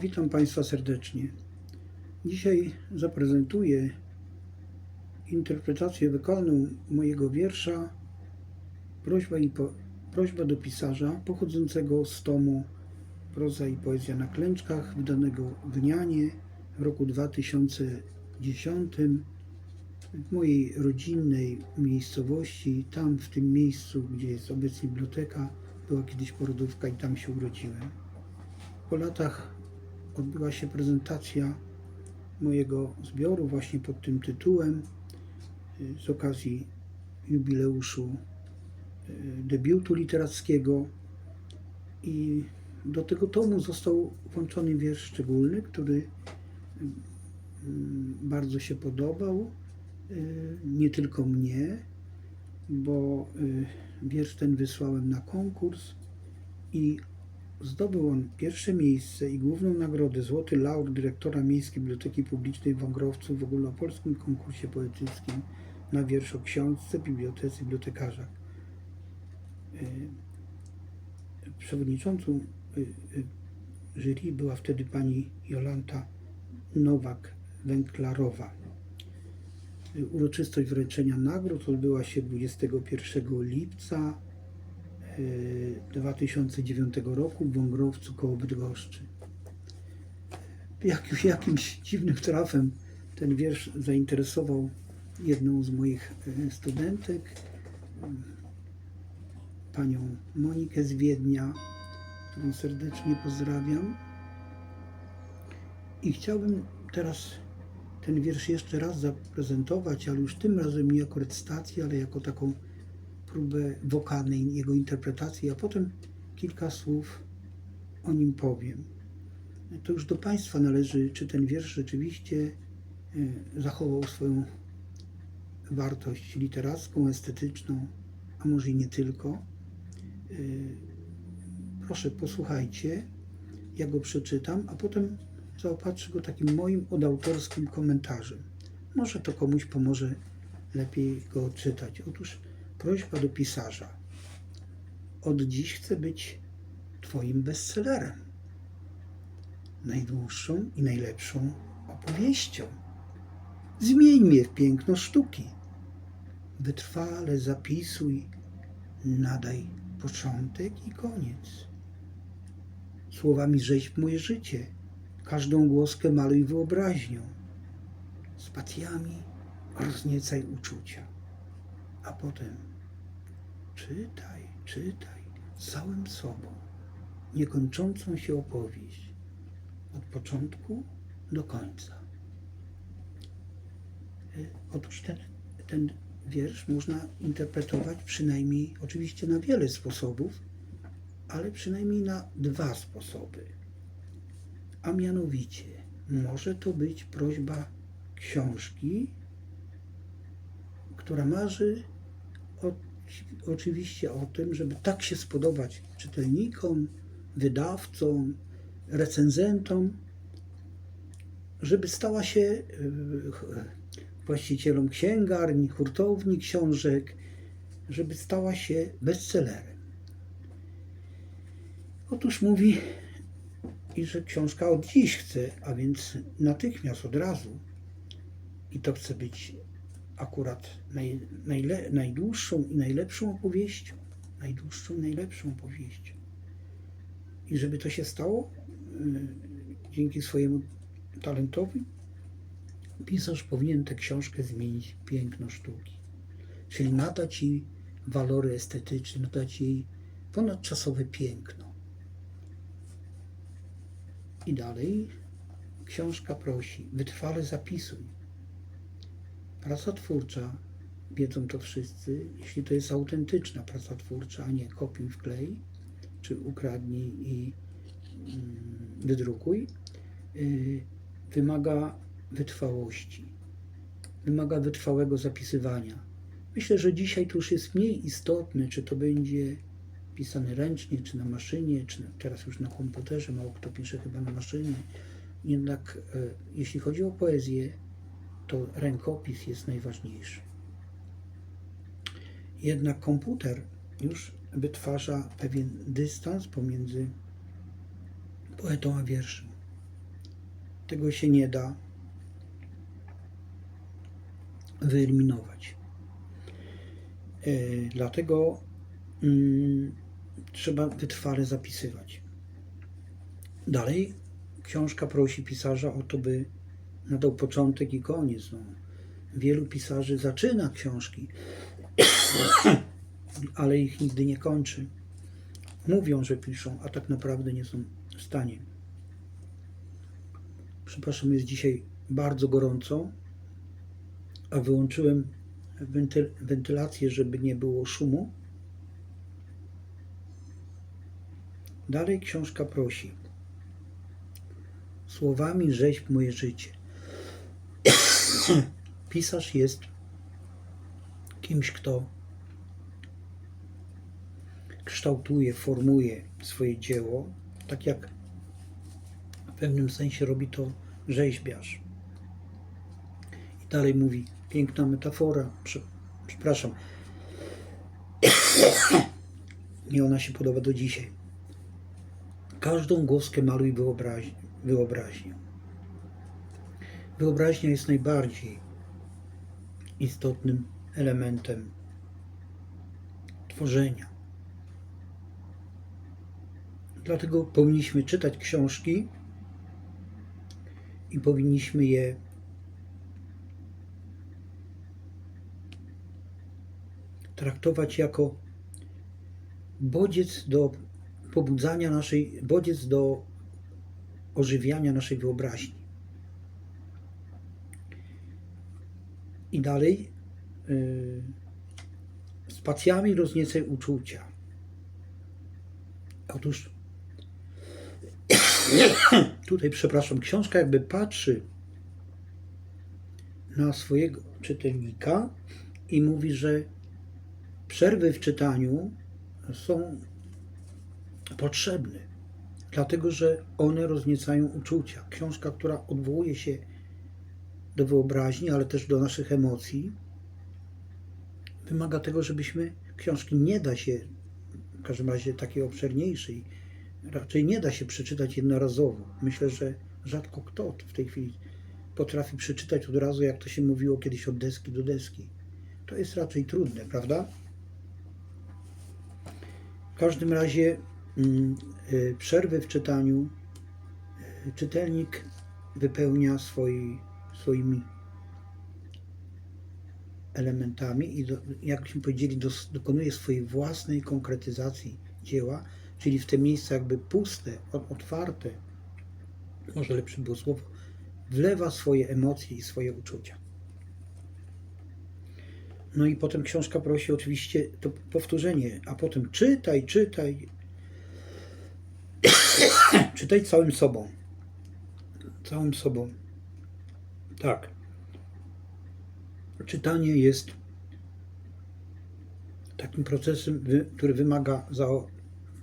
Witam Państwa serdecznie. Dzisiaj zaprezentuję interpretację wokalną mojego wiersza Prośba, i po, prośba do pisarza pochodzącego z tomu Proza i poezja na klęczkach wydanego w Nianie w roku 2010 w mojej rodzinnej miejscowości, tam w tym miejscu, gdzie jest obecnie biblioteka, była kiedyś porodówka i tam się urodziłem. Po latach odbyła się prezentacja mojego zbioru właśnie pod tym tytułem y, z okazji jubileuszu y, debiutu literackiego. I do tego tomu został włączony wiersz szczególny, który mm, bardzo się podobał, y, nie tylko mnie, bo y, wiersz ten wysłałem na konkurs i Zdobył on pierwsze miejsce i główną nagrodę Złoty Laur dyrektora Miejskiej Biblioteki Publicznej w Wągrowcu w ogólnopolskim konkursie poetyckim na wiersz o książce, bibliotece, bibliotekarzach. Y, Przewodniczącą y, y, jury była wtedy pani Jolanta Nowak-Węklarowa. Uroczystość wręczenia nagród odbyła się 21 lipca 2009 roku w Wągrowcu koło Bydgoszczy. Jak, jakimś dziwnym trafem ten wiersz zainteresował jedną z moich e, studentek, m, panią Monikę z Wiednia, którą serdecznie pozdrawiam. I chciałbym teraz ten wiersz jeszcze raz zaprezentować, ale już tym razem nie jako recytację, ale jako taką próbę wokalnej jego interpretacji, a potem kilka słów o nim powiem. To już do Państwa należy, czy ten wiersz rzeczywiście e, zachował swoją wartość literacką, estetyczną, a może i nie tylko. E, Proszę, posłuchajcie, ja go przeczytam, a potem zaopatrzę go takim moim odautorskim komentarzem. Może to komuś pomoże lepiej go odczytać. Otóż prośba do pisarza. Od dziś chcę być Twoim bestsellerem. Najdłuższą i najlepszą opowieścią. Zmień mnie w piękno sztuki. Wytrwale zapisuj, nadaj początek i koniec. Słowami rzeźb moje życie, każdą głoskę maluj wyobraźnią. Z patiami rozniecaj uczucia a potem czytaj, czytaj całym sobą niekończącą się opowieść od początku do końca. Y, Otóż ten, ten wiersz można interpretować przynajmniej, oczywiście na wiele sposobów, ale przynajmniej na dwa sposoby. A mianowicie, może to być prośba książki, która marzy oczywiście o tym, żeby tak się spodobać czytelnikom, wydawcom, recenzentom, żeby stała się y, właścicielom księgarni, hurtowni książek, żeby stała się bestsellerem. Otóż mówi, i że książka od dziś chce, a więc natychmiast, od razu. I to chce być akurat naj, najle, najdłuższą i najlepszą opowieścią. Najdłuższą i najlepszą opowieścią. I żeby to się stało, y, dzięki swojemu talentowi, pisarz powinien tę książkę zmienić w piękno sztuki. Czyli nadać jej walory estetyczne, nadać jej ponadczasowe piękno. I dalej książka prosi, wytrwale zapisuj, Praca twórcza, wiedzą to wszyscy, jeśli to jest autentyczna praca twórcza, a nie kopiuj wklej, czy ukradnij i mm, wydrukuj, yy, wymaga wytrwałości, wymaga wytrwałego zapisywania. Myślę, że dzisiaj to już jest mniej istotne, czy to będzie pisane ręcznie, czy na maszynie, czy teraz już na komputerze, mało kto pisze chyba na maszynie. Jednak e, jeśli chodzi o poezję, to rękopis jest najważniejszy. Jednak komputer już wytwarza pewien dystans pomiędzy poetą a wierszem. Tego się nie da wyeliminować. E, Dlatego mm, trzeba wytrwale zapisywać. Dalej książka prosi pisarza o to, by nadał początek i koniec. No, wielu pisarzy zaczyna książki, ale ich nigdy nie kończy. Mówią, że piszą, a tak naprawdę nie są w stanie. Przepraszam, jest dzisiaj bardzo gorąco, a wyłączyłem wentyl- wentylację, żeby nie było szumu. Dalej książka prosi. Słowami rzeźb moje życie. Pisarz jest kimś, kto kształtuje, formuje swoje dzieło, tak jak w pewnym sensie robi to rzeźbiarz. I dalej mówi, piękna metafora, prze, przepraszam, mi ona się podoba do dzisiaj. Każdą gąskę maluj wyobraź, wyobraźnią. Wyobraźnia jest najbardziej istotnym elementem tworzenia. Dlatego powinniśmy czytać książki i powinniśmy je traktować jako bodziec do pobudzania naszej, bodziec do ożywiania naszej wyobraźni. I dalej yy, spacjami rozniecaj uczucia. Otóż tutaj, przepraszam, książka jakby patrzy na swojego czytelnika i mówi, że przerwy w czytaniu są potrzebne, dlatego że one rozniecają uczucia. Książka, która odwołuje się do wyobraźni, ale też do naszych emocji, wymaga tego, żebyśmy książki nie da się, w każdym razie takiej obszerniejszej, raczej nie da się przeczytać jednorazowo. Myślę, że rzadko kto w tej chwili potrafi przeczytać od razu, jak to się mówiło kiedyś od deski do deski. To jest raczej trudne, prawda? W każdym razie mm, y, przerwy w czytaniu y, czytelnik wypełnia swoi, swoimi elementami i, do, jakbyśmy powiedzieli, dos, dokonuje swojej własnej konkretyzacji dzieła, czyli w te miejsca jakby puste, otwarte, może lepsze było słowo, wlewa swoje emocje i swoje uczucia. No i potem książka prosi oczywiście to powtórzenie, a potem czytaj, czytaj. czytaj całym sobą. Całym sobą. Tak. Czytanie jest takim procesem, który wymaga za-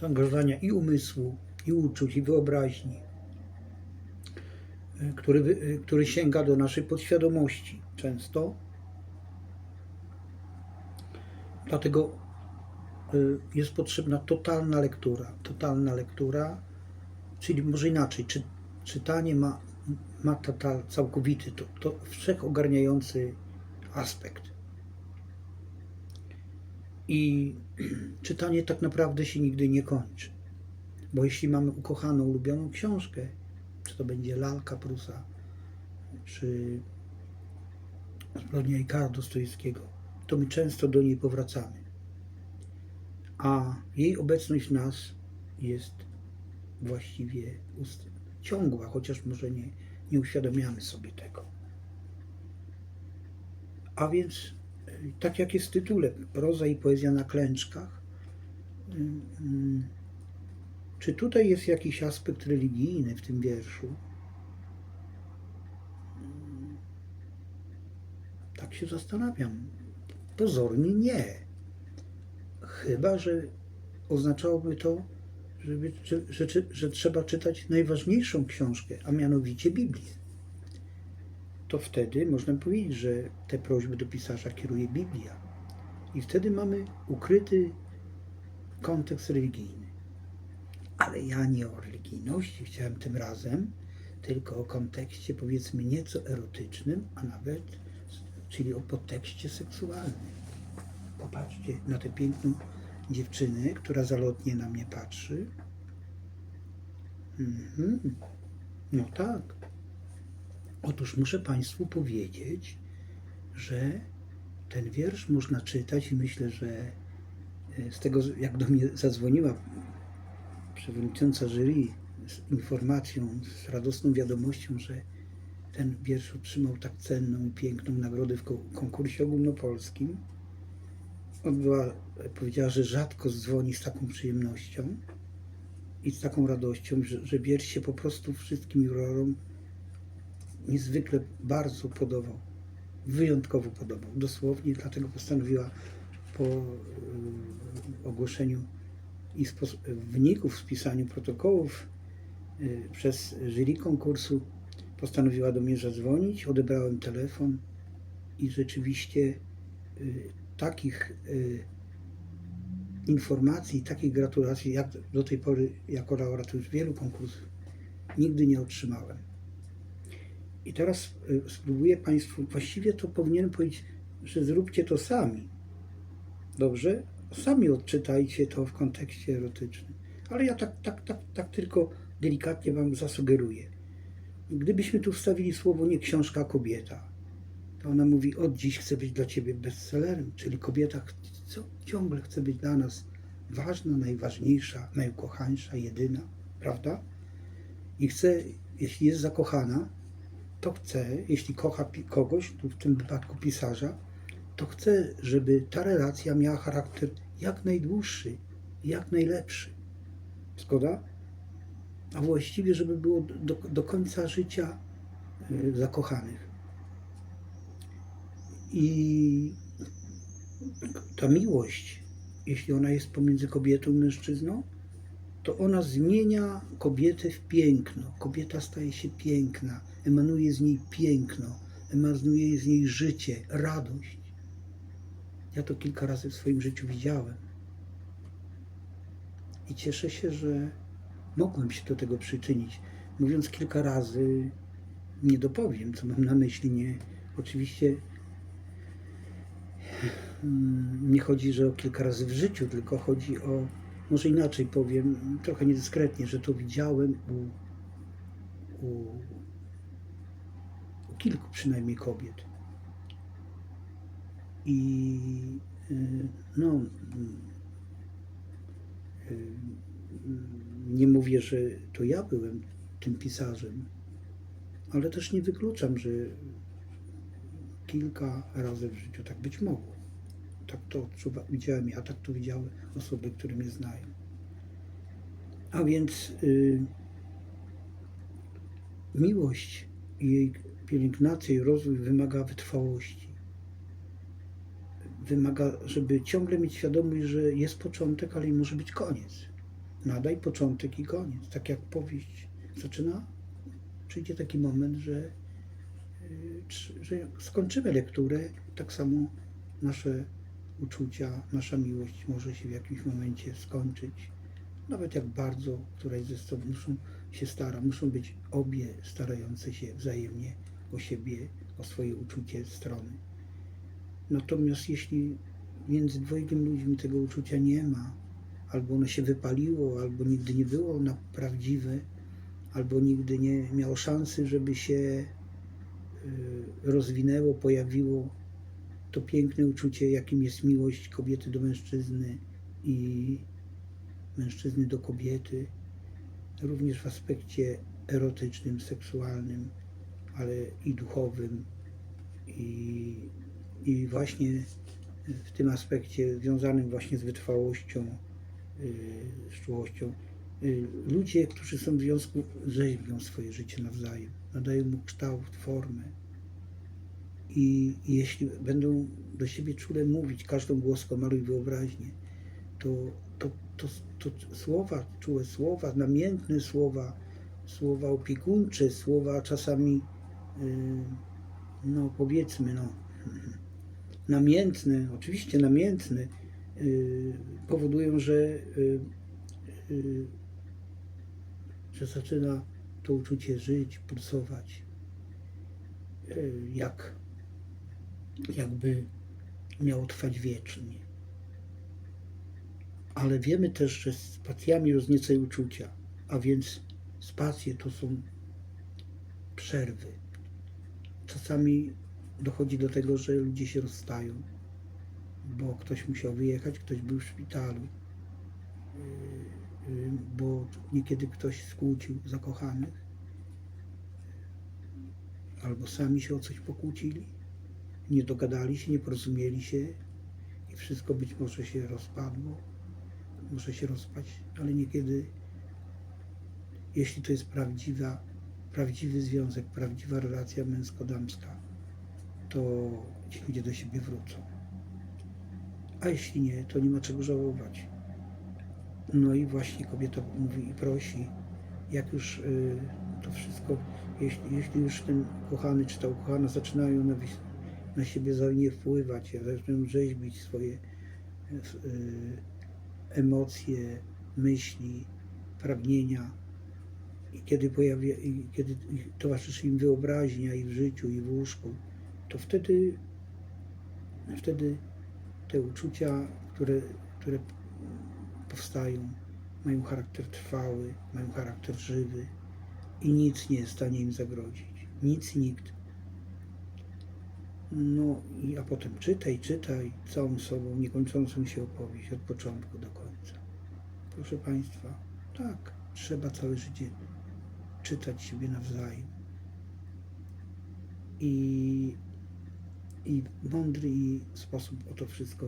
zaangażowania i umysłu, i uczuć, i wyobraźni, y, który, y, który sięga do naszej podświadomości często. Dlatego y, jest potrzebna totalna lektura. Totalna lektura, czyli może inaczej, czy, czytanie ma, ma total, całkowity, to, to wszechogarniający aspekt. I czytanie tak naprawdę się nigdy nie kończy. Bo jeśli mamy ukochaną, ulubioną książkę, czy to będzie Lalka Prusa, czy Zbrodnia Ikara Dostojewskiego, to my często do niej powracamy. A jej obecność w nas jest właściwie ciągła, chociaż może nie, nie uświadamiamy sobie tego. A więc, y, tak jak jest w tytule, proza i poezja na klęczkach, y, y, czy tutaj jest jakiś aspekt religijny w tym wierszu? Tak się zastanawiam. Pozornie nie. Chyba, że oznaczałoby to, żeby, że, że, że, trzeba czytać najważniejszą książkę, a mianowicie Biblię. To wtedy można powiedzieć, że te prośby do pisarza kieruje Biblia. I wtedy mamy ukryty kontekst religijny. Ale ja nie o religijności chciałem tym razem tylko o kontekście powiedzmy nieco erotycznym, a nawet, czyli o podtekście seksualnym. Popatrzcie na tę piękną dziewczynę, która zalotnie na mnie patrzy. Mhm. No tak. Otóż muszę Państwu powiedzieć, że ten wiersz można czytać i myślę, że e, z tego, jak do mnie zadzwoniła przewodnicząca jury z informacją, z radosną wiadomością, że ten wiersz otrzymał tak cenną i piękną nagrodę w ko- konkursie ogólnopolskim. On była, powiedziała, że rzadko dzwoni z taką przyjemnością i z taką radością, że, że wiersz się po prostu wszystkim jurorom niezwykle bardzo podobał. Wyjątkowo podobał. Dosłownie dlatego postanowiła po y, ogłoszeniu i wyników spisaniu protokołów y, przez jury konkursu postanowiła do mnie zadzwonić. Odebrałem telefon i rzeczywiście y, takich y, informacji, takich gratulacji, jak do tej pory jako laureat już wielu konkursów, nigdy nie otrzymałem. I teraz y, spróbuję Państwu, właściwie to powinienem powiedzieć, że zróbcie to sami. Dobrze? Sami odczytajcie to w kontekście erotycznym. Ale ja tak, tak, tak, tak tylko delikatnie Wam zasugeruję. Gdybyśmy tu wstawili słowo nie książka, kobieta, to ona mówi, od dziś chcę być dla Ciebie bestsellerem, czyli kobieta co, ciągle chce być dla nas ważna, najważniejsza, najukochańsza, jedyna, prawda? I chce, jeśli jest zakochana, to chce, jeśli kocha kogoś, tu w tym wypadku pisarza, to chce, żeby ta relacja miała charakter jak najdłuższy, jak najlepszy. Zgoda? A właściwie, żeby było do, do końca życia y, zakochanych. I ta miłość, jeśli ona jest pomiędzy kobietą i mężczyzną, to ona zmienia kobietę w piękno. Kobieta staje się piękna, emanuje z niej piękno, emanuje z niej życie, radość. Ja to kilka razy w swoim życiu widziałem. I cieszę się, że mogłem się do tego przyczynić. Mówiąc kilka razy, nie dopowiem, co mam na myśli. Nie, oczywiście nie chodzi, że o kilka razy w życiu, tylko chodzi o, może inaczej powiem, trochę niedyskretnie, że to widziałem u, u, u kilku przynajmniej kobiet. I y, no, mm, y, nie mówię, że to ja byłem tym pisarzem, ale też nie wykluczam, że kilka razy w życiu tak być mogło. Tak to odczuwa, widziałem ja, tak to widziały osoby, które mnie znają. A więc y, miłość jej pielęgnacja i rozwój wymaga wytrwałości. Wymaga, żeby ciągle mieć świadomość, że jest początek, ale i może być koniec. Nadaj początek i koniec. Tak jak powieść zaczyna, przyjdzie taki moment, że, że skończymy lekturę, tak samo nasze uczucia, nasza miłość może się w jakimś momencie skończyć. Nawet jak bardzo któraś ze stron muszą się stara, muszą być obie starające się wzajemnie o siebie, o swoje uczucie strony. Natomiast jeśli między dwojgiem ludźmi tego uczucia nie ma, albo ono się wypaliło, albo nigdy nie było na prawdziwe, albo nigdy nie miało szansy, żeby się rozwinęło, pojawiło to piękne uczucie, jakim jest miłość kobiety do mężczyzny i mężczyzny do kobiety, również w aspekcie erotycznym, seksualnym, ale i duchowym, i, i właśnie w tym aspekcie związanym właśnie z wytrwałością, yy, z czułością. Yy, Ludzie, którzy są w związku, rzeźbią swoje życie nawzajem, nadają mu kształt, formę. I jeśli będą do siebie czule mówić każdą głoską, maluj wyobraźnię, to, to, to, to słowa, czułe słowa, namiętne słowa, słowa opiekuńcze, słowa czasami, yy, no powiedzmy, no, namiętne, oczywiście namiętne, yy, powodują, że, yy, że zaczyna to uczucie żyć, pulsować, y, jak, jakby miało trwać wiecznie. Ale wiemy też, że spacjami rozniecają uczucia, a więc spacje to są przerwy. Czasami dochodzi do tego, że ludzie się rozstają, bo ktoś musiał wyjechać, ktoś był w szpitalu, yy, bo niekiedy ktoś skłócił zakochanych, albo sami się o coś pokłócili, nie dogadali się, nie porozumieli się i wszystko być może się rozpadło, może się rozpaść, ale niekiedy, jeśli to jest prawdziwa, prawdziwy związek, prawdziwa relacja męsko-damska, to ci ludzie do siebie wrócą. A jeśli nie, to nie ma czego żałować. No i właśnie kobieta mówi i prosi, jak już y, to wszystko, jeśli, jeśli już ten kochany czy ta ukochana zaczynają na, na siebie wzajemnie wpływać, zaczynają rzeźbić swoje y, emocje, myśli, pragnienia, i kiedy, pojawia, i kiedy towarzyszy im wyobraźnia i w życiu, i w łóżku, to wtedy, wtedy te uczucia, które, które powstają, mają charakter trwały, mają charakter żywy i nic nie jest w stanie im zagrozić. Nic, nikt. No i a potem czytaj, czytaj całą sobą niekończącą się opowieść od początku do końca. Proszę Państwa, tak, trzeba całe życie czytać siebie nawzajem. I, i mądry sposób o to wszystko,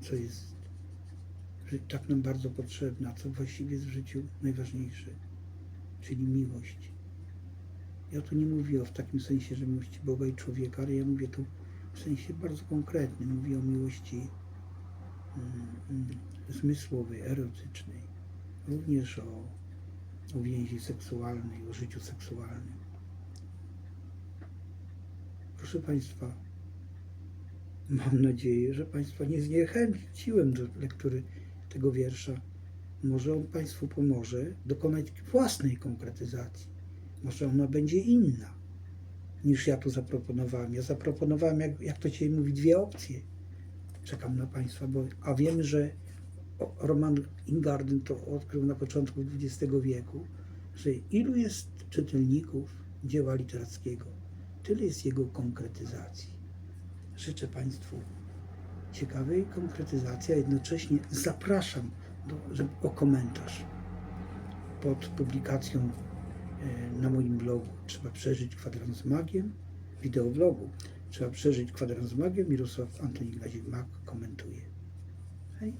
co jest tak nam bardzo potrzebne, a co właściwie jest w życiu najważniejsze, czyli miłość. Ja tu nie mówię w takim sensie, że miłości Boga i człowieka, ale ja mówię tu w sensie bardzo konkretnym. Mówię o miłości mm, mm, zmysłowej, erotycznej, również o, o więzi seksualnej, o życiu seksualnym. Proszę Państwa, mam nadzieję, że Państwa nie zniechęciłem do lektury tego wiersza. Może on Państwu pomoże dokonać własnej konkretyzacji. Może ona będzie inna niż ja tu zaproponowałem. Ja zaproponowałem, jak, jak to dzisiaj mówi, dwie opcje. Czekam na Państwa, bo, a wiem, że Roman Ingarden to odkrył na początku XX wieku, że ilu jest czytelników dzieła literackiego, tyle jest jego konkretyzacji. Życzę Państwu ciekawej konkretyzacji, a jednocześnie zapraszam do, o komentarz pod publikacją e, na moim blogu. Trzeba przeżyć kwadrans z magiem, wideoblogu. Trzeba przeżyć kwadrans z magiem. Mirosław Antoni Glazik Mag komentuje. Hej.